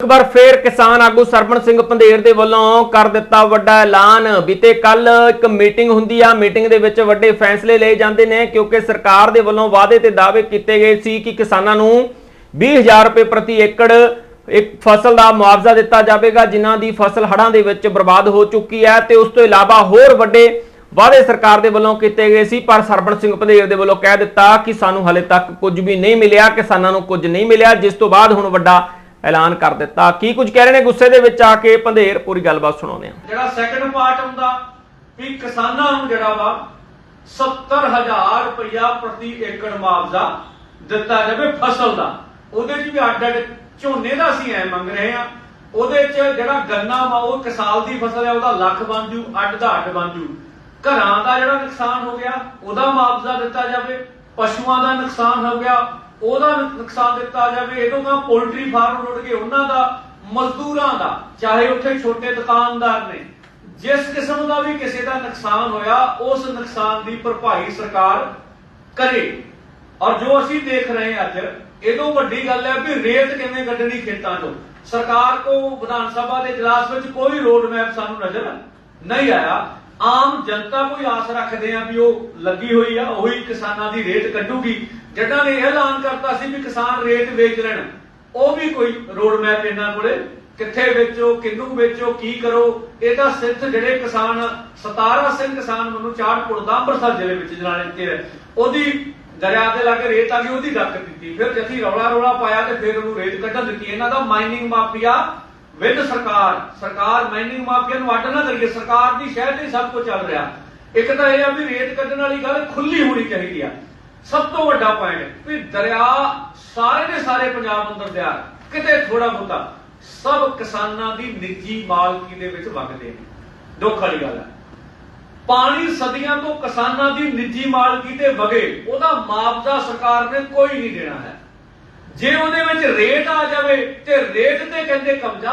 ਇੱਕ ਵਾਰ ਫੇਰ ਕਿਸਾਨ ਆਗੂ ਸਰਪੰਚ ਸਿੰਘ ਪੰਧੇਰ ਦੇ ਵੱਲੋਂ ਕਰ ਦਿੱਤਾ ਵੱਡਾ ਐਲਾਨ। ਬੀਤੇ ਕੱਲ ਇੱਕ ਮੀਟਿੰਗ ਹੁੰਦੀ ਆ। ਮੀਟਿੰਗ ਦੇ ਵਿੱਚ ਵੱਡੇ ਫੈਸਲੇ ਲਏ ਜਾਂਦੇ ਨੇ ਕਿਉਂਕਿ ਸਰਕਾਰ ਦੇ ਵੱਲੋਂ ਵਾਅਦੇ ਤੇ ਦਾਅਵੇ ਕੀਤੇ ਗਏ ਸੀ ਕਿ ਕਿਸਾਨਾਂ ਨੂੰ 20000 ਰੁਪਏ ਪ੍ਰਤੀ ਏਕੜ ਇੱਕ ਫਸਲ ਦਾ ਮੁਆਵਜ਼ਾ ਦਿੱਤਾ ਜਾਵੇਗਾ, ਜਿਨ੍ਹਾਂ ਦੀ ਫਸਲ ਹੜ੍ਹਾਂ ਦੇ ਵਿੱਚ ਬਰਬਾਦ ਹੋ ਚੁੱਕੀ ਹੈ ਤੇ ਉਸ ਤੋਂ ਇਲਾਵਾ ਹੋਰ ਵੱਡੇ ਵਾਅਦੇ ਸਰਕਾਰ ਦੇ ਵੱਲੋਂ ਕੀਤੇ ਗਏ ਸੀ, ਪਰ ਸਰਪੰਚ ਸਿੰਘ ਪੰਧੇਰ ਦੇ ਵੱਲੋਂ ਕਹਿ ਦਿੱਤਾ ਕਿ ਸਾਨੂੰ ਹਲੇ ਤੱਕ ਕੁਝ ਵੀ ਨਹੀਂ ਮਿਲਿਆ, ਕਿਸਾਨਾਂ ਨੂੰ ਕੁਝ ਨਹੀਂ ਮਿਲਿਆ, ਜਿਸ ਤੋਂ ਬਾਅਦ ਹੁਣ ਵੱਡਾ ਐਲਾਨ ਕਰ ਦਿੱਤਾ। ਕੀ ਕੁਝ ਕਹਿ ਰਹੇ ਨੇ? ਗੁੱਸੇ ਦੇ ਵਿੱਚ ਆ ਕੇ ਪੰਧੇਰ ਪੂਰੀ ਗੱਲਬਾਤ ਸੁਣਾਉਂਦੇ ਆ ਜਿਹੜਾ ਸੈਕੰਡ ਪਾਰਟ ਹੁੰਦਾ, ਵੀ ਕਿਸਾਨਾਂ ਨੂੰ ਜਿਹੜਾ ਵਾ 70000 ਰੁਪਇਆ ਪ੍ਰਤੀ ਏਕੜ ਮੁਆਵਜ਼ਾ ਦਿੱਤਾ ਜਾਵੇ ਫਸਲ ਦਾ। ਉਹਦੇ 'ਚ ਵੀ ਅੱਡ ਅੱਡ ਝੋਨੇ ਦਾ ਅਸੀਂ ਐ ਮੰਗ ਰਹੇ ਆ ਉਹਦੇ 'ਚ ਜਿਹੜਾ ਗੰਨਾ ਵਾ, ਉਹ ਇੱਕ ਦੀ ਫਸਲ ਹੈ, ਉਹਦਾ ਲੱਖ ਬਣ ਜੂ, ਅੱਡ ਦਾ ਅੱਡ ਬਣ ਜੂ। ਘਰਾਂ ਦਾ ਜਿਹੜਾ ਨੁਕਸਾਨ ਹੋ ਗਿਆ, ਉਹਦਾ ਮੁਆਵਜ਼ਾ ਦਿੱਤਾ ਜਾਵੇ, ਪਸ਼ੂਆਂ ਦਾ ਨੁਕਸਾਨ ਹੋ ਗਿਆ ਉਹਦਾ ਨੁਕਸਾਨ ਦਿੱਤਾ ਜਾਵੇ, ਇਹ ਤੋਂ ਗਾ ਪੋਲਟਰੀ ਫਾਰਮ ਰੁੜ ਗਏ, ਉਹਨਾਂ ਦਾ, ਮਜ਼ਦੂਰਾਂ ਦਾ, ਚਾਹੇ ਉੱਥੇ ਛੋਟੇ ਦੁਕਾਨਦਾਰ ਨੇ, ਜਿਸ ਕਿਸਮ ਦਾ ਵੀ ਕਿਸੇ ਦਾ ਨੁਕਸਾਨ ਹੋਇਆ, ਉਸ ਨੁਕਸਾਨ ਦੀ ਭਰਪਾਈ ਸਰਕਾਰ ਕਰੇ। ਔਰ ਜੋ ਅਸੀਂ ਦੇਖ ਰਹੇ ਹਾਂ ਅੱਜ, ਇਹ ਤੋਂ ਵੱਡੀ ਗੱਲ ਹੈ ਵੀ ਰੇਤ ਕਿਵੇਂ ਕੱਢਣੀ ਖੇਤਾਂ ਤੋਂ ਸਰਕਾਰ ਕੋ ਵਿਧਾਨ ਸਭਾ ਦੇ ਇਜਲਾਸ ਵਿੱਚ ਕੋਈ ਰੋਡ ਮੈਪ ਸਾਨੂੰ ਨਜ਼ਰ ਨਹੀਂ ਆਇਆ। ਆਮ ਜਨਤਾ ਕੋਈ ਆਸ ਰੱਖਦੇ ਆ ਵੀ ਉਹ ਲੱਗੀ ਹੋਈ ਆ, ਉਹੀ ਕਿਸਾਨਾਂ ਦੀ ਰੇਤ ਕੱਢੂਗੀ। ਜਿਨ੍ਹਾਂ ਨੇ ਐਲਾਨ ਕਰਤਾ ਸੀ ਵੀ ਕਿਸਾਨ ਰੇਤ ਵੇਚ ਲੈਣ, ਉਹ ਵੀ ਕੋਈ ਰੋਡ ਮੈਪ ਇਹਨਾਂ ਕੋਲੇ ਕਿੱਥੇ ਵੇਚੋ ਕਿੰਨੂੰ ਵੇਚੋ, ਕੀ ਕਰੋ। ਇਹ ਤਾਂ ਸਿੱਧ ਜਿਹੜੇ ਕਿਸਾਨ 17 ਸਿੰਘ ਕਿਸਾਨ ਮੈਨੂੰ ਚਾੜਪੁਰ ਦਾ ਅੰਮ੍ਰਿਤਸਰ ਜ਼ਿਲ੍ਹੇ ਵਿੱਚ ਜਨਾਲੇ ਤੇ ਉਹਦੀ ਦਰਿਆ ਦੇ ਲਾਗੇ ਰੇਤ ਆ ਗਈ, ਉਹਦੀ ਡੱਕ ਦਿੱਤੀ। ਫਿਰ ਜਥੀ ਰੌਲਾ ਰੌਲਾ ਪਾਇਆ ਤੇ ਫਿਰ ਉਹਨੂੰ ਰੇਤ ਕੱਢਣ ਦਿੱਤੀ। ਇਹਨਾਂ ਦਾ ਮਾਈਨਿੰਗ ਮਾਫੀਆ ਵਿਦ ਸਰਕਾਰ ਸਰਕਾਰ ਮਾਈਨਿੰਗ ਮਾਫੀਆ ਨੂੰ ਅੱਡ ਨਾ ਕਰੀਏ ਸਰਕਾਰ ਦੀ ਸ਼ਹਿਰ ਤੇ ਸਭ ਕੁਝ ਚੱਲ ਰਿਹਾ। ਇੱਕ ਤਾਂ ਇਹ ਆ ਵੀ ਰੇਤ ਕੱਢਣ ਵਾਲੀ ਗੱਲ ਖੁੱਲੀ ਹੋਣੀ ਚਾਹੀਦੀ ਆ। ਸਭ ਤੋਂ ਵੱਡਾ ਪੁਆਇੰਟ ਵੀ ਦਰਿਆ ਸਾਰੇ ਦੇ ਸਾਰੇ ਪੰਜਾਬ ਅੰਦਰ ਦਰਿਆ ਕਿਤੇ ਥੋੜਾ ਬਹੁਤਾ। ਸਭ ਕਿਸਾਨਾਂ ਦੀ ਨਿੱਜੀ ਮਾਲਕੀ ਦੇ ਵਿੱਚ ਵਗਦੇ ਨੇ। ਦੁੱਖ ਵਾਲੀ ਗੱਲ ਹੈ ਪਾਣੀ ਸਦੀਆਂ ਤੋਂ ਕਿਸਾਨਾਂ ਦੀ ਨਿੱਜੀ ਮਾਲਕੀ ਤੇ ਵਗੇ, ਉਹਦਾ ਮੁਆਵਜ਼ਾ ਸਰਕਾਰ ਨੇ ਕੋਈ ਨਹੀਂ ਦੇਣਾ ਹੈ। ਜੇ ਉਹਦੇ ਵਿੱਚ ਰੇਟ ਆ ਜਾਵੇ ਤੇ ਰੇਟ ਤੇ ਕਹਿੰਦੇ ਕਬਜ਼ਾ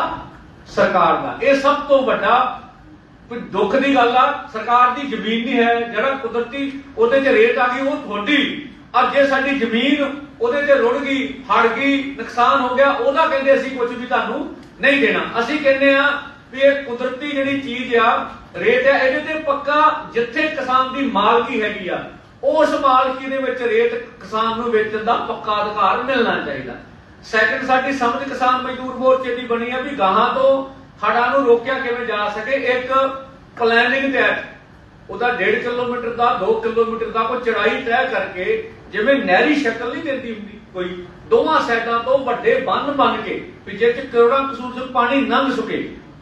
ਸਰਕਾਰ ਦਾ। ਇਹ ਸਭ ਤੋਂ ਵੱਡਾ ਦੁੱਖ ਦੀ ਗੱਲ ਆ। ਸਰਕਾਰ ਦੀ ਜ਼ਮੀਨ ਨਹੀਂ ਹੈ, ਜਿਹੜਾ ਕੁਦਰਤੀ ਉਹਦੇ 'ਚ ਰੇਟ ਆ ਗਈ, ਉਹ ਤੁਹਾਡੀ। ਔਰ ਜੇ ਸਾਡੀ ਜ਼ਮੀਨ ਉਹਦੇ ਤੇ ਰੁੜ ਗਈ ਹੜ ਗਈ, ਨੁਕਸਾਨ ਹੋ ਗਿਆ, ਉਹਦਾ ਕਹਿੰਦੇ ਅਸੀਂ ਕੁਝ ਵੀ ਤੁਹਾਨੂੰ ਨਹੀਂ ਦੇਣਾ। ਅਸੀਂ ਕਹਿੰਦੇ ਆ ਵੀ ਇਹ ਕੁਦਰਤੀ ਜਿਹੜੀ ਚੀਜ਼ ਆ ਰੇਤ ਆ, ਇਹਦੇ ਤੇ ਪੱਕਾ ਜਿੱਥੇ ਕਿਸਾਨ ਦੀ ਮਾਲਕੀ ਹੈਗੀ ਆ ਉਸ ਮਾਲਕੀ ਦੇ ਵਿੱਚ ਰੇਟ ਕਿਸਾਨ ਨੂੰ ਵੇਚਣ ਦਾ ਪੱਕਾ ਅਧਿਕਾਰ ਮਿਲਣਾ ਚਾਹੀਦਾ। ਸੈਕੰਡ ਸਾਡੀ ਸਮਝ ਕਿਸਾਨ ਮਜ਼ਦੂਰ ਮੋਰਚੇ ਦੀ ਬਣੀ ਆ ਵੀ ਗਾਹਾਂ ਤੋਂ ਹੜਾਂ ਨੂੰ ਰੋਕਿਆ ਕਿਵੇਂ ਜਾ ਸਕੇ। ਇੱਕ ਪਲੈਨਿੰਗ ਤਹਿਤ ਉਹਦਾ 1.5 ਕਿਲੋਮੀਟਰ ਦਾ 2 ਕਿਲੋਮੀਟਰ ਦਾ ਕੋਈ ਚੜਾਈ ਤੈਅ ਕਰਕੇ ਜਿਵੇਂ ਨਹਿਰੀ ਸ਼ਕਲ ਨਹੀਂ ਦਿੰਦੀ ਹੁੰਦੀ ਕੋਈ, ਦੋਵਾਂ ਸਾਈਡਾਂ ਤੋਂ ਵੱਡੇ ਬੰਨ ਬਣ ਕੇ ਵੀ ਜਿਹ ਕਰੋੜਾਂ ਕਸੂਰ ਪਾਣੀ ਲੰਘ ਸੁਕੇ।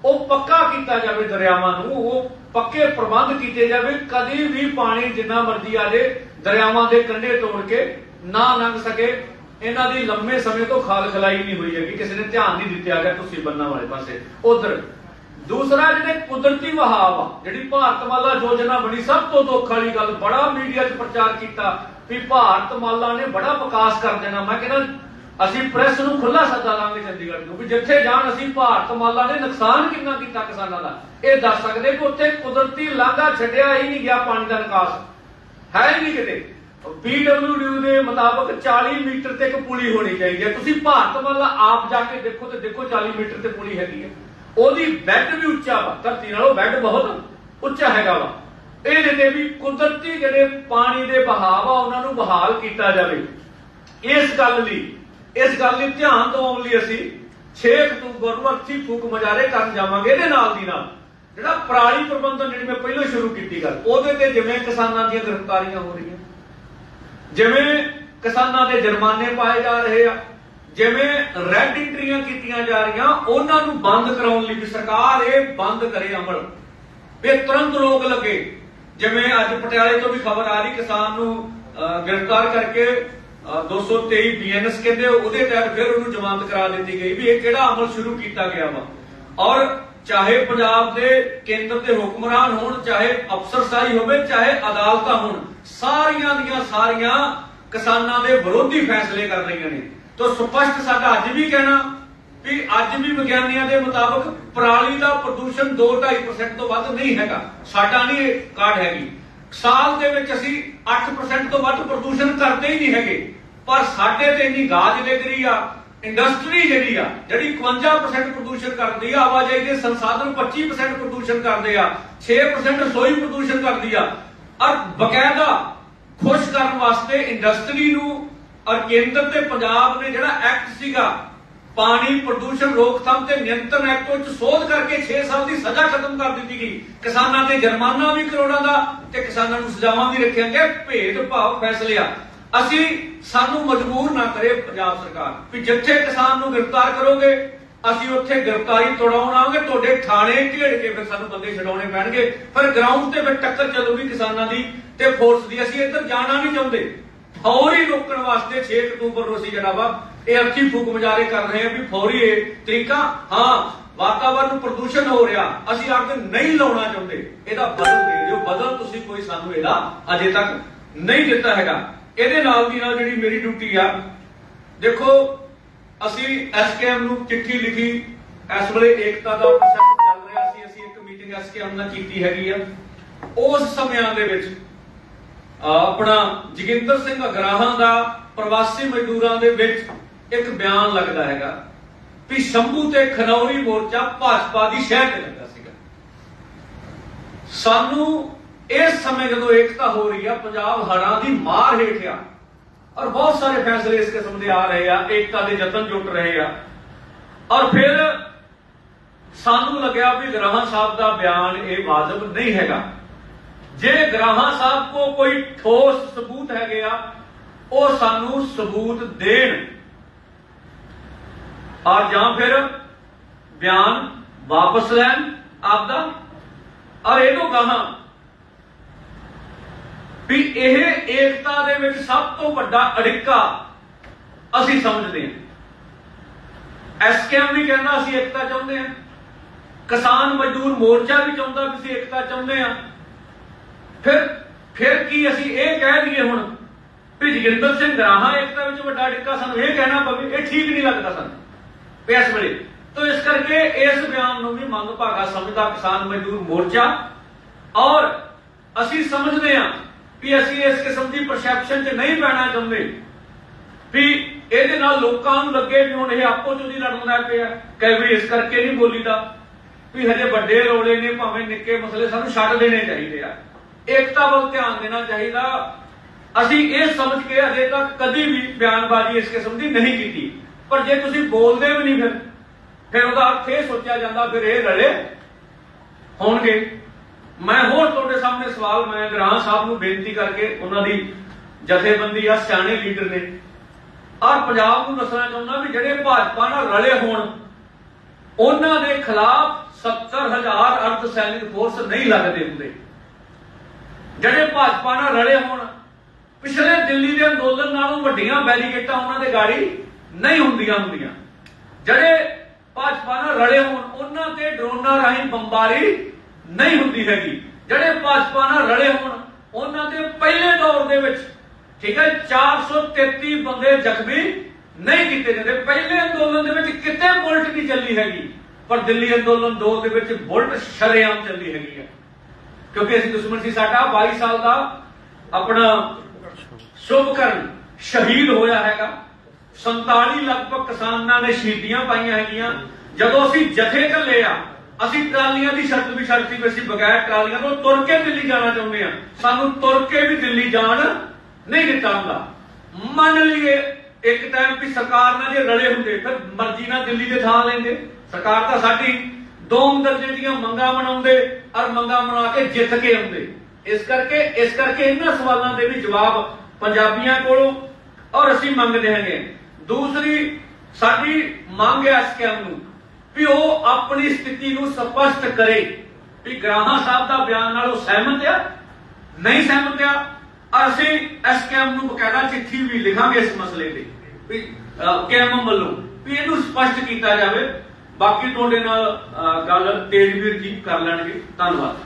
ਉਹ ਪੱਕਾ ਕੀਤਾ ਜਾਵੇ ਦਰਿਆਵਾਂ ਨੂੰ, ਉਹ ਪੱਕੇ ਪ੍ਰਬੰਧ ਕੀਤੇ ਜਾਵੇ, ਕਦੀ ਵੀ ਪਾਣੀ ਜਿੰਨਾ ਮਰਜ਼ੀ ਆ ਜੇ ਦਰਿਆਵਾਂ ਦੇ ਕੰਢੇ ਤੋੜ ਕੇ ਨਾ ਲੰਘ ਸਕੇ। ਇਹਨਾਂ ਦੀ ਲੰਮੇ ਸਮੇਂ ਤੋਂ ਖਾਲ ਖਲਾਈ ਨਹੀਂ ਹੋਈ ਹੈਗੀ, ਕਿਸੇ ਨੇ ਧਿਆਨ ਨਹੀਂ ਦਿੱਤਾ ਗਿਆ ਤੁਸੀਂ ਬੰਨਾ ਵਾਲੇ ਪਾਸੇ। ਉਧਰ, ਦੂਸਰਾ ਜਿਹੜੇ ਕੁਦਰਤੀ ਵਹਾਵ ਆ, ਜਿਹੜੀ ਭਾਰਤਮਾਲਾ ਯੋਜਨਾ ਬਣੀ, ਸਭ ਤੋਂ ਦੁੱਖ ਵਾਲੀ ਗੱਲ, ਬੜਾ ਮੀਡੀਆ 'ਚ ਪ੍ਰਚਾਰ ਕੀਤਾ ਵੀ ਭਾਰਤਮਾਲਾ ਨੇ ਬੜਾ ਵਿਕਾਸ ਕਰ ਦੇਣਾ। ਮੈਂ ਕਹਿੰਦਾ ਅਸੀਂ ਪ੍ਰੈਸ ਨੂੰ ਖੁੱਲਾ ਸੱਦਾ ਲਾਂਗੇ ਚੰਡੀਗੜ੍ਹ ਨੂੰ ਵੀ ਜਿੱਥੇ ਜਾਣ ਅਸੀਂ ਭਾਰਤਮਾਲਾ ਨੇ ਨੁਕਸਾਨ ਕਿੰਨਾ ਕੀਤਾ ਕਿਸਾਨਾਂ ਦਾ। ਇਹ ਦੱਸ ਸਕਦੇ ਕਿ ਉੱਥੇ ਕੁਦਰਤੀ ਲਾਂਘਾ ਛੱਡਿਆ ਹੀ ਨਹੀਂ ਗਿਆ ਪਾਣੀ ਦਾ ਨਿਕਾਸ। ਹੈ ਹੀ ਨਹੀਂ ਕਿਤੇ। ਪੀਡਬਲਯੂਡੀ ਦੇ ਮੁਤਾਬਕ 40 ਮੀਟਰ ਤੇ ਇੱਕ ਪੁਲੀ ਹੋਣੀ ਚਾਹੀਦੀ ਹੈ। ਤੁਸੀਂ ਭਾਰਤਮਾਲਾ ਆਪ ਜਾ ਕੇ ਦੇਖੋ ਤੇ ਦੇਖੋ 40 ਮੀਟਰ ਤੇ ਪੁਲੀ ਹੈਗੀ ਹੈ। ਉਹਦੀ ਬੈੱਡ ਵੀ ਉੱਚਾ ਵਾ। ਧਰਤੀ ਨਾਲੋਂ ਬੈੱਡ ਬਹੁਤ ਉੱਚਾ ਹੈਗਾ ਵਾ। ਇਹ ਤੇ ਵੀ ਕੁਦਰਤੀ ਜਿਹੜੇ ਪਾਣੀ ਦੇ ਬਹਾਵ ਆ, ਉਹਨਾਂ ਨੂੰ ਬਹਾਲ ਕੀਤਾ ਜਾਵੇ। ਇਸ ਗੱਲ ਲਈ ਇਸ ਗੱਲ ਲਈ ਧਿਆਨ ਦਿਵਾਉਣ ਲਈ ਅਸੀਂ 6 ਅਕਤੂਬਰ ਨੂੰ ਅਰਥੀ ਫੂਕ ਮਜਾਰੇ ਕਰਨ ਜਾਵਾਂਗੇ, ਇਹਦੇ ਨਾਲ ਦੀ ਨਾਲ। ਜਿਹੜਾ ਪਰਾਲੀ ਪ੍ਰਬੰਧਨ ਜਿਹੜੀ ਮੈਂ ਪਹਿਲਾਂ ਸ਼ੁਰੂ ਕੀਤੀ ਗੱਲ, ਉਹਦੇ ਤੇ ਜਿਵੇਂ ਕਿਸਾਨਾਂ ਦੀਆਂ ਗ੍ਰਿਫਤਾਰੀਆਂ ਹੋ ਰਹੀਆਂ, ਜਿਵੇਂ ਕਿਸਾਨਾਂ ਦੇ ਜੁਰਮਾਨੇ ਪਾਏ ਜਾ ਰਹੇ ਆ, ਜਿਵੇਂ ਰੈੱਡ ਇੰਟਰੀਆਂ ਕੀਤੀਆਂ ਜਾ ਰਹੀਆਂ, ਉਹਨਾਂ ਨੂੰ ਬੰਦ ਕਰਾਉਣ ਲਈ ਵੀ ਸਰਕਾਰ ਇਹ ਬੰਦ ਕਰੇ ਅਮਲ। ਵੀ ਤੁਰੰਤ ਰੋਕ ਲੱਗੇ। ਜਿਵੇਂ ਅੱਜ ਪਟਿਆਲੇ ਤੋਂ ਵੀ ਖਬਰ ਆ ਰਹੀ, ਕਿਸਾਨ ਨੂੰ ਗ੍ਰਿਫਤਾਰ ਕਰਕੇ 223 ਬੀਐਨਐਸ ਕਹਿੰਦੇ ਉਹਦੇ ਤਹਿਤ ਫਿਰ ਉਹਨੂੰ ਜ਼ਮਾਨਤ ਕਰਾ ਦਿੱਤੀ ਗਈ ਵੀ ਇਹ ਕਿਹੜਾ ਅਮਲ ਸ਼ੁਰੂ ਕੀਤਾ ਗਿਆ ਵਾ। ਔਰ ਚਾਹੇ ਪੰਜਾਬ ਦੇ ਕੇਂਦਰ ਦੇ ਹੁਕਮਰਾਨ ਹੋਣ, ਚਾਹੇ ਅਫਸਰਸ਼ਾਹੀ ਹੋਵੇ, ਚਾਹੇ ਅਦਾਲਤਾਂ ਹੋਣ, ਸਾਰੀਆਂ ਦੀਆਂ ਸਾਰੀਆਂ ਕਿਸਾਨਾਂ ਦੇ ਵਿਰੋਧੀ ਫੈਸਲੇ ਕਰ ਰਹੀਆਂ ਨੇ। ਤਾਂ ਸਪਸ਼ਟ ਸਾਡਾ ਅੱਜ ਵੀ ਕਹਿਣਾ ਵੀ ਅੱਜ ਵੀ ਵਿਗਿਆਨੀਆਂ ਦੇ ਮੁਤਾਬਕ ਪਰਾਲੀ ਦਾ ਪ੍ਰਦੂਸ਼ਣ 2.5% ਤੋਂ ਵੱਧ ਨਹੀਂ ਹੈਗਾ। ਸਾਡਾ ਨਹੀਂ ਕਾਢ ਹੈਗੀ। ਸਾਲ ਦੇ ਵਿੱਚ ਅਸੀਂ 8% ਤੋਂ ਵੱਧ ਪ੍ਰਦੂਸ਼ਣ ਕਰਦੇ ਹੀ ਨਹੀਂ ਹੈਗੇ। ਪਰ ਸਾਡੇ ਤੇ ਇੰਨੀ ਗਾਜ ਡਿਗਰੀ ਆ ਇੰਡਸਟਰੀ ਜਿਹੜੀ ਆ, ਜਿਹੜੀ 51% ਪ੍ਰਦੂਸ਼ਣ ਕਰਦੀ ਆ, ਆਵਾਜਾਈ ਦੇ ਸੰਸਾਧਨ 25% ਪ੍ਰਦੂਸ਼ਣ ਕਰਦੇ ਆ 6% ਰਸੋਈ ਪ੍ਰਦੂਸ਼ਣ ਕਰਦੀ ਆ। ਔਰ ਬਕਾਇਦਾ ਖੁਸ਼ ਕਰਨ ਵਾਸਤੇ ਇੰਡਸਟਰੀ ਨੂੰ ਔਰ ਕੇਂਦਰ ਤੇ ਪੰਜਾਬ ਨੇ ਜਿਹੜਾ ਐਕਟ ਸੀਗਾ ਪਾਣੀ ਪ੍ਰਦੂਸ਼ਣ ਰੋਕਥਾਮ ਤੇ ਨਿਯੰਤਰਣ ਐਕਟ ਵਿੱਚ ਸੋਧ ਕਰਕੇ 6 ਸਾਲ ਦੀ ਸਜ਼ਾ ਖਤਮ ਕਰ ਦਿੱਤੀ ਗਈ। ਕਿਸਾਨਾਂ ਤੇ ਜੁਰਮਾਨਾ ਵੀ ਕਰੋੜਾਂ ਦਾ ਤੇ ਕਿਸਾਨਾਂ ਨੂੰ ਸਜ਼ਾਵਾਂ ਵੀ ਰੱਖੀਆਂ ਗਈਆਂ। ਭੇਦਭਾਵ ਫੈਸਲੇ ਆ। ਅਸੀਂ ਸਾਨੂੰ ਮਜਬੂਰ ਨਾ ਕਰੇ ਪੰਜਾਬ ਸਰਕਾਰ ਵੀ ਜਿੱਥੇ ਕਿਸਾਨ ਨੂੰ ਗ੍ਰਿਫਤਾਰ ਕਰੋਗੇ, ਅਸੀਂ ਉੱਥੇ ਗ੍ਰਿਫਤਾਰੀ ਤੋੜਾਉਣ ਆਵਾਂਗੇ। ਤੁਹਾਡੇ ਥਾਣੇ ਢੇੜ ਕੇ ਫਿਰ ਸਾਨੂੰ ਬੰਦੇ ਛਡਾਉਣੇ ਪੈਣਗੇ। ਪਰ ਗਰਾਊਂਡ ਤੇ ਫਿਰ ਟੱਕਰ ਚੱਲੂਗੀ ਕਿਸਾਨਾਂ ਦੀ ਤੇ ਫੋਰਸ ਦੀ। ਅਸੀਂ ਇੱਧਰ ਜਾਣਾ ਨਹੀਂ ਚਾਹੁੰਦੇ। ਫੌਰੀ ਰੋਕਣ ਵਾਸਤੇ 6 ਅਕਤੂਬਰ ਨੂੰ ਅਸੀਂ ਜਿਹੜਾ ਵਾ ਇਹ ਅੱਖੀ ਫੂਕ ਮੁਜ਼ਾਹਰੇ ਕਰ ਰਹੇ ਹਾਂ ਵੀ ਫੌਰੀ ਇਹ ਤਰੀਕਾ, ਹਾਂ, ਵਾਤਾਵਰਨ ਪ੍ਰਦੂਸ਼ਣ ਹੋ ਰਿਹਾ, ਅਸੀਂ ਅੱਗ ਨਹੀਂ ਲਾਉਣਾ ਚਾਹੁੰਦੇ। ਇਹਦਾ ਬਦਲ ਦੇ ਦਿਓ, ਬਦਲ ਤੁਸੀਂ ਕੋਈ ਸਾਨੂੰ ਇਹਦਾ ਅਜੇ ਤੱਕ ਨਹੀਂ ਦਿੱਤਾ ਹੈਗਾ। ਇਹਦੇ ਨਾਲ ਦੀ ਨਾਲ ਜਿਹੜੀ ਮੇਰੀ ਡਿਊਟੀ ਆ, ਦੇਖੋ, ਅਸੀਂ ਐਸਕੇਐਮ ਨੂੰ ਚਿੱਠੀ ਲਿਖੀ, ਇਸ ਵੇਲੇ ਏਕਤਾ ਦਾ ਪ੍ਰੋਸੈਸ ਚੱਲ ਰਿਹਾ ਸੀ, ਅਸੀਂ ਇੱਕ ਮੀਟਿੰਗ ਐਸਕੇਐਮ ਨਾਲ ਕੀਤੀ ਹੈਗੀ ਆ। ਉਸ ਸਮਿਆਂ ਦੇ ਵਿੱਚ, ਆਪਣਾ ਜੋਗਿੰਦਰ ਸਿੰਘ ਅਗਰਾਹਾਂ ਦਾ ਪ੍ਰਵਾਸੀ ਮਜ਼ਦੂਰਾਂ ਦੇ ਵਿੱਚ ਇੱਕ ਬਿਆਨ ਲੱਗਦਾ ਹੈਗਾ ਵੀ ਸ਼ੰਭੂ ਤੇ ਖਨੌਰੀ ਮੋਰਚਾ ਭਾਜਪਾ ਦੀ ਸ਼ਹਿ ਤੇ ਲੱਗਾ ਸੀਗਾ। ਸਾਨੂੰ ਇਸ ਸਮੇਂ ਜਦੋਂ ਏਕਤਾ ਹੋ ਰਹੀ ਆ, ਪੰਜਾਬ ਹੜਾਂ ਦੀ ਮਾਰ ਹੇਠ ਆ ਔਰ ਬਹੁਤ ਸਾਰੇ ਫੈਸਲੇ ਇਸ ਕਿਸਮ ਦੇ ਆ ਰਹੇ ਆ, ਏਕਤਾ ਦੇ ਯਤਨ ਜੁਟ ਰਹੇ ਆ। ਔਰ ਫਿਰ ਸਾਨੂੰ ਲੱਗਿਆ ਵੀ ਗਰਾਹਾਂ ਸਾਹਿਬ ਦਾ ਬਿਆਨ ਇਹ ਵਾਜਬ ਨਹੀਂ ਹੈਗਾ। ਜੇ ਗਰਾਹਾਂ ਸਾਹਿਬ ਕੋ ਕੋਈ ਠੋਸ ਸਬੂਤ ਹੈਗੇ ਆ, ਉਹ ਸਾਨੂੰ ਸਬੂਤ ਦੇਣ। ਔਰ ਜਾਂ ਫਿਰ ਬਿਆਨ ਵਾਪਸ ਲੈਣ ਆਪਦਾ। ਔਰ ਇਹਨੂੰ ਤੋਂ ਕਹਾ ਵੀ ਇਹ ਏਕਤਾ ਦੇ ਵਿੱਚ ਸਭ ਤੋਂ ਵੱਡਾ ਅੜਿੱਕਾ ਅਸੀਂ ਸਮਝਦੇ ਹਾਂ। ਐਸਕੇਐਮ ਵੀ ਕਹਿੰਦਾ ਅਸੀਂ ਏਕਤਾ ਚਾਹੁੰਦੇ ਹਾਂ। ਕਿਸਾਨ ਮਜ਼ਦੂਰ ਮੋਰਚਾ ਵੀ ਚਾਹੁੰਦਾ ਵੀ ਅਸੀਂ ਏਕਤਾ ਚਾਹੁੰਦੇ ਹਾਂ। ਫਿਰ ਫਿਰ ਕੀ ਅਸੀਂ ਇਹ ਕਹਿ ਦਈਏ ਹੁਣ ਵੀ ਜੋਗਿੰਦਰ ਸਿੰਘ ਗਰਾਹਾਂ ਏਕਤਾ ਵਿੱਚ ਵੱਡਾ ਅੜਿੱਕਾ ਸਾਨੂੰ ਇਹ ਕਹਿਣਾ ਪਵੇ, ਇਹ ਠੀਕ ਨਹੀਂ ਲੱਗਦਾ ਸਾਨੂੰ। ਇਸ ਵੇਲੇ। ਤਾਂ ਇਸ ਕਰਕੇ ਇਸ ਬਿਆਨ ਨੂੰ ਵੀ ਮੰਗ ਭਾਗਾ ਸਮਝਦਾ ਕਿਸਾਨ ਮਜ਼ਦੂਰ ਮੋਰਚਾ। ਔਰ ਅਸੀਂ ਸਮਝਦੇ ਹਾਂ ਵੀ ਅਸੀਂ ਇਸ ਕਿਸਮ ਦੀ ਪਰਸੈਪਸ਼ਨ 'ਚ ਨਹੀਂ ਪੈਣਾ ਚਾਹੁੰਦੇ ਵੀ ਇਹਦੇ ਨਾਲ ਲੋਕਾਂ ਨੂੰ ਲੱਗੇ ਵੀ ਹੁਣ ਇਹ ਆਪੋ ਚ ਦੀ ਲੜਨ ਲੱਗ ਪਿਆ। ਕਈ ਵੀ ਇਸ ਕਰਕੇ ਨਹੀਂ ਬੋਲੀਦਾ ਵੀ ਹਜੇ ਵੱਡੇ ਰੋਲੇ ਨੇ, ਭਾਵੇਂ ਨਿੱਕੇ ਮਸਲੇ ਸਾਨੂੰ ਛੱਡ ਦੇਣੇ ਚਾਹੀਦੇ ਆ। ਏਕਤਾ ਵੱਲ ਧਿਆਨ ਦੇਣਾ ਚਾਹੀਦਾ। ਅਸੀਂ ਇਹ ਸਮਝ ਕੇ ਹਜੇ ਤੱਕ ਕਦੀ ਵੀ ਬਿਆਨਬਾਜ਼ੀ ਇਸ ਕਿਸਮ ਦੀ ਨਹੀਂ ਕੀਤੀ। ਪਰ ਜੇ ਤੁਸੀਂ ਬੋਲਦੇ ਵੀ ਨਹੀਂ ਫਿਰ ਫਿਰ ਉਹਦਾ ਅਰਥ ਇਹ ਸੋਚਿਆ ਜਾਂਦਾ, ਫਿਰ ਇਹ ਰਲੇ ਹੋਣਗੇ। ਮੈਂ ਹੋਰ ਤੁਹਾਡੇ ਸਾਹਮਣੇ ਸਵਾਲ, ਮੈਂ ਗ੍ਰਾਂ ਸਾਹਿਬ ਨੂੰ ਬੇਨਤੀ ਕਰਕੇ ਉਹਨਾਂ ਦੀ ਜਥੇਬੰਦੀ ਆ, ਸਿਆਣੇ ਲੀਡਰ ਨੇ। ਔਰ ਪੰਜਾਬ ਨੂੰ ਦੱਸਣਾ ਚਾਹੁੰਦਾ ਵੀ ਜਿਹੜੇ ਭਾਜਪਾ ਨਾਲ ਰਲੇ ਹੋਣ, ਉਹਨਾਂ ਦੇ ਖਿਲਾਫ 70000 ਅਰਧ ਸੈਨਿਕ ਫੋਰਸ ਨਹੀਂ ਲੱਗਦੇ ਹੁੰਦੇ। ਜਿਹੜੇ ਭਾਜਪਾ ਨਾਲ ਰਲੇ ਹੋਣ, ਪਿਛਲੇ ਦਿੱਲੀ ਦੇ ਅੰਦੋਲਨ ਨਾਲੋਂ ਵੱਡੀਆਂ ਬੈਰੀਕੇਟਾਂ ਉਹਨਾਂ ਦੇ ਗਾੜੀ ਨਹੀਂ ਹੁੰਦੀਆਂ ਹੁੰਦੀਆਂ। ਜਿਹੜੇ ਭਾਜਪਾ ਨਾਲ ਰਲੇ ਹੋਣ, ਉਹਨਾਂ ਤੇ ਡਰੋਨਾਂ ਰਾਹੀਂ ਬੰਬਾਰੀ ਨਹੀਂ ਹੁੰਦੀ ਹੈਗੀ। ਜਿਹੜੇ ਭਾਜਪਾ ਨਾਲ ਰਲੇ ਹੋਣ, ਉਹਨਾਂ ਦੇ ਪਹਿਲੇ ਦੌਰ ਦੇ ਵਿੱਚ, ਠੀਕ ਹੈ 433 ਬੰਦੇ ਜ਼ਖਮੀ ਨਹੀਂ ਕੀਤੇ ਜਾਂਦੇ। ਪਹਿਲੇ ਅੰਦੋਲਨ ਦੇ ਵਿੱਚ ਕਿਤੇ ਬੁਲਟ ਨਹੀਂ ਚੱਲੀ ਹੈਗੀ, ਪਰ ਦਿੱਲੀ ਅੰਦੋਲਨ 2 ਦੇ ਵਿੱਚ ਬੁਲਟ ਸ਼ਰੇਆਮ ਚੱਲੀ ਹੈਗੀ ਹੈ। ਕਿਉਂਕਿ ਅਸੀਂ ਦੁਸ਼ਮਣ ਸੀ, ਸਾਡਾ 22 ਸਾਲ ਦਾ ਆਪਣਾ ਸ਼ੁਭਕਰਨ ਸ਼ਹੀਦ ਹੋਇਆ ਹੈਗਾ। 47 ਲਗਭਗ ਕਿਸਾਨਾਂ ਨੇ ਸ਼ਹੀਦੀਆਂ ਪਾਈਆਂ ਹੈਗੀਆਂ। ਜਦੋਂ ਅਸੀਂ ਜਥੇ ਘੱਲੇ ਆ, ਅਸੀਂ ਟਰਾਲੀਆਂ ਦੀ ਸ਼ਰਤ ਵੀ ਛੱਡਤੀ ਵੀ ਅਸੀਂ ਬਗੈਰ ਟਰਾਲੀਆਂ ਤੋਂ ਤੁਰ ਕੇ ਦਿੱਲੀ ਜਾਣਾ ਚਾਹੁੰਦੇ ਆ। ਸਾਨੂੰ ਤੁਰ ਕੇ ਵੀ ਦਿੱਲੀ ਜਾਣ ਨਹੀਂ ਦਿੱਤਾ ਹੁੰਦਾ। ਮੰਨ ਲਈਏ ਇੱਕ ਟਾਈਮ ਵੀ ਸਰਕਾਰ ਨਾਲ ਜੇ ਰਲੇ ਹੁੰਦੇ, ਫਿਰ ਮਰਜ਼ੀ ਨਾਲ ਦਿੱਲੀ ਦੇ ਥਾਂ ਲੈਂਦੇ। ਸਰਕਾਰ ਤਾਂ ਸਾਡੀ ਦੋ ਦਰਜੇ ਦੀਆਂ ਮੰਗਾਂ ਬਣਾਉਂਦੇ ਔਰ ਮੰਗਾਂ ਬਣਾ ਕੇ ਜਿੱਤ ਕੇ ਆਉਂਦੇ। ਇਸ ਕਰਕੇ ਇਸ ਕਰਕੇ ਇਹਨਾਂ ਸਵਾਲਾਂ ਦੇ ਵੀ ਜਵਾਬ ਪੰਜਾਬੀਆਂ ਕੋਲੋਂ ਔਰ ਅਸੀਂ ਮੰਗਦੇ ਹੈਗੇ। ਦੂਸਰੀ, ਸਾਡੀ ਮੰਗ ਹੈ ਐਸਕੇਐਮ ਨੂੰ ਵੀ ਉਹ ਆਪਣੀ ਸਥਿਤੀ ਨੂੰ ਸਪਸ਼ਟ ਕਰੇ ਵੀ ਗ੍ਰਾਹਾਂ ਸਾਹਿਬ ਦਾ ਬਿਆਨ ਨਾਲ ਉਹ ਸਹਿਮਤ ਆ, ਨਹੀਂ ਸਹਿਮਤ ਆ ਅਸੀਂ ਐਸਕੇਐਮ ਨੂੰ ਬਕਾਇਦਾ ਚਿੱਠੀ ਵੀ ਲਿਖਾਂਗੇ ਇਸ ਮਸਲੇ ਤੇ, ਵੀ ਕੇਐਮ ਵੱਲੋਂ ਵੀ ਇਹਨੂੰ ਸਪਸ਼ਟ ਕੀਤਾ ਜਾਵੇ। ਬਾਕੀ ਤੁਹਾਡੇ ਨਾਲ ਗੱਲ ਤੇਜਵੀਰ ਜੀ ਕਰ ਲੈਣਗੇ। ਧੰਨਵਾਦ।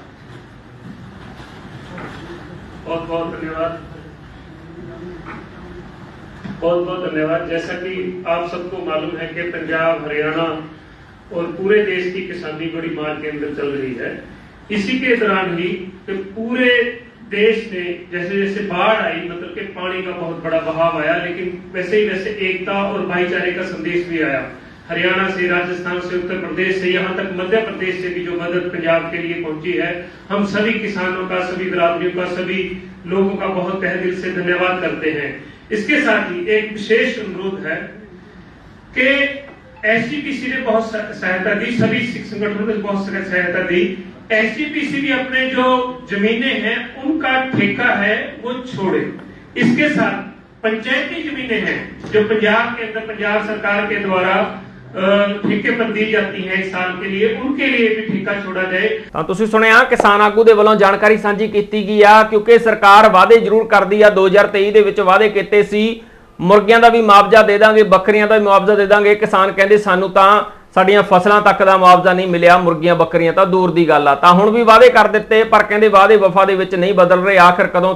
ਬਹੁਤ ਬਹੁਤ ਧੰਨਵਾਦ। बहुत बहुत धन्यवाद। जैसा कि आप सबको मालूम है कि पंजाब, हरियाणा और पूरे देश की किसानी बड़ी मार के अंदर चल रही है। इसी के दौरान ही कि पूरे देश ने जैसे जैसे बाढ़ आई मतलब कि पानी का बहुत बड़ा बहाव आया, लेकिन वैसे ही वैसे एकता और भाईचारे का संदेश भी आया। हरियाणा से, राजस्थान से, उत्तर प्रदेश से, यहाँ तक मध्य प्रदेश से भी जो मदद पंजाब के लिए पहुँची है, हम सभी किसानों का, सभी बिरादरियों का, सभी लोगों का बहुत तहे दिल से धन्यवाद करते हैं। इसके साथ ही एक विशेष अनुरोध है कि एसजीपीसी ने बहुत सहायता दी, सभी संगठनों ने बहुत सह- सहायता दी। एसजीपीसी भी अपने जो जमीनें हैं, उनका ठेका है, वो छोड़े। इसके साथ पंचायती जमीनें हैं, जो पंजाब के अंदर, पंजाब सरकार के द्वारा अ, ठेके पर दी जाती हैं एक साल के लिए उनके लिए भी ठेका छोड़ा जाए ਤਾਂ ਤੁਸੀਂ ਸੁਣਿਆ ਕਿਸਾਨ ਆਗੂ ਦੇ ਵੱਲੋਂ ਜਾਣਕਾਰੀ ਸਾਂਝੀ ਕੀਤੀ ਗਈ ਆ ਕਿਉਂਕਿ ਸਰਕਾਰ ਵਾਅਦੇ ਜ਼ਰੂਰ ਕਰਦੀ ਆ 2023 ਦੇ ਵਿੱਚ ਵਾਅਦੇ ਕੀਤੇ ਸੀ ਮੁਰਗੀਆਂ ਦਾ ਵੀ ਮੁਆਵਜ਼ਾ ਦੇ ਦਾਂਗੇ ਬੱਕਰੀਆਂ ਦਾ ਵੀ ਮੁਆਵਜ਼ਾ ਦੇ ਦਾਂਗੇ ਕਿਸਾਨ ਕਹਿੰਦੇ ਸਾਨੂੰ ਤਾਂ ਸਾਡੀਆਂ ਫਸਲਾਂ ਤੱਕ ਦਾ ਮੁਆਵਜ਼ਾ ਨਹੀਂ ਮਿਲਿਆ ਮੁਰਗੀਆਂ ਬੱਕਰੀਆਂ ਤਾਂ ਦੂਰ ਦੀ ਗੱਲ ਆ ਤਾਂ ਹੁਣ ਵੀ ਵਾਅਦੇ ਕਰ ਦਿੱਤੇ ਪਰ ਕਹਿੰਦੇ ਵਾਅਦੇ ਵਫਾ ਦੇ ਵਿੱਚ ਨਹੀਂ ਬਦਲ ਰਹੇ ਆਖਰ ਕਦੋਂ